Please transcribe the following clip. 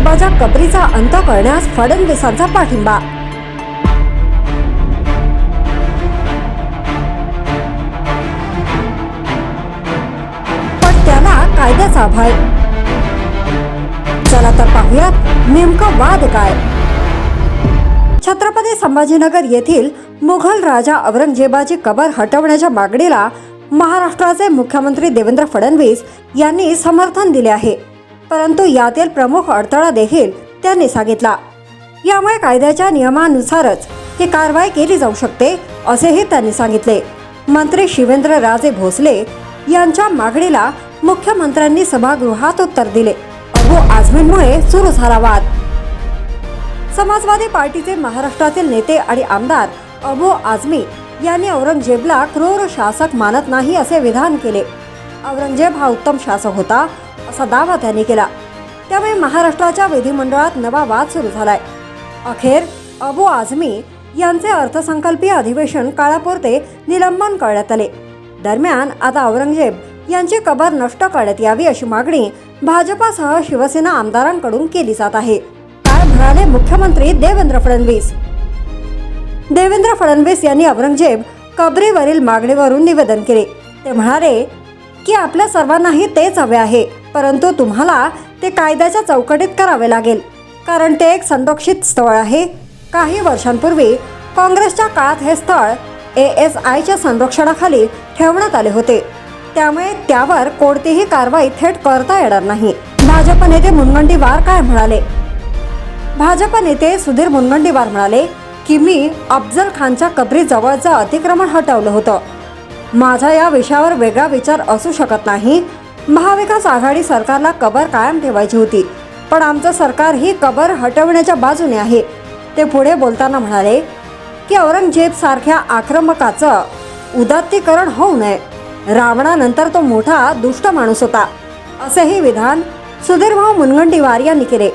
विदर्भाच्या कबरीचा अंत करण्यास फडणवीसांचा पाठिंबा. पण त्याला कायद्याचा भय चला तर पाहूयात नेमकं वाद काय. छत्रपती संभाजीनगर येथील मुघल राजा औरंगजेबाची कबर हटवण्याच्या मागणीला महाराष्ट्राचे मुख्यमंत्री देवेंद्र फडणवीस यांनी समर्थन दिले आहे. परंतु यातील प्रमुख अडथळा देखील त्यांनी सांगितला. यामुळे कायद्याच्या नियमानुसारच ही कारवाई केली जाऊ शकते असेही त्यांनी सांगितले. मंत्री शिवेंद्र राजे भोसले यांच्या मागणीला मुख्यमंत्र्यांनी सभागृहात उत्तर दिले. अबू आझमींमुळे सुरू झाला वाद. समाजवादी पार्टीचे महाराष्ट्रातील नेते आणि आमदार अबू आझमी यांनी औरंगजेबला क्रूर शासक मानत नाही असे विधान केले. औरंगजेब हा उत्तम शासक होता. असा दावा त्यांनी केला. त्यामुळे महाराष्ट्राच्या विधिमंडळात नवा वाद सुरू झालाय. अखेर अबू आझमी यांचे अर्थसंकल्पीय अधिवेशन काळापुरते निलंबन करण्यात आले. दरम्यान आता औरंगजेब यांची कबर नष्ट करण्यात यावी अशी मागणी भाजपासह शिवसेना आमदारांकडून केली जात आहे. काय म्हणाले मुख्यमंत्री देवेंद्र फडणवीस? देवेंद्र फडणवीस यांनी औरंगजेब कबरीवरील मागणीवरून निवेदन केले. ते म्हणाले की आपल्या सर्वांनाही तेच हवे आहे. परंतु तुम्हाला ते कायद्याच्या चौकटीत करावे लागेल कारण ते एक संरक्षित स्थळ आहे. काही वर्षांपूर्वी काँग्रेसच्या काळात हे स्थळ ए एस आयच्या संरक्षणाखाली ठेवण्यात आले होते. त्यामुळे त्यावर कोणतीही कारवाई थेट करता येणार नाही. भाजप नेते मुनगंटीवार काय म्हणाले? भाजप नेते सुधीर मुनगंटीवार म्हणाले की मी अफजल खानच्या कबरी जवळचं अतिक्रमण हटवलं होतं. माझा या विषयावर वेगळा विचार असू शकत नाही. महाविकास आघाडी सरकारला कबर कायम ठेवायची होती. पण आमचं सरकार ही कबर हटवण्याच्या बाजूने आहे. ते पुढे बोलताना म्हणाले की औरंगजेब सारख्या आक्रमकाचं उदात्तीकरण होऊ नये. रावणानंतर तो मोठा दुष्ट माणूस होता. असेही विधान सुधीरभाऊ मुनगंटीवार यांनी केले.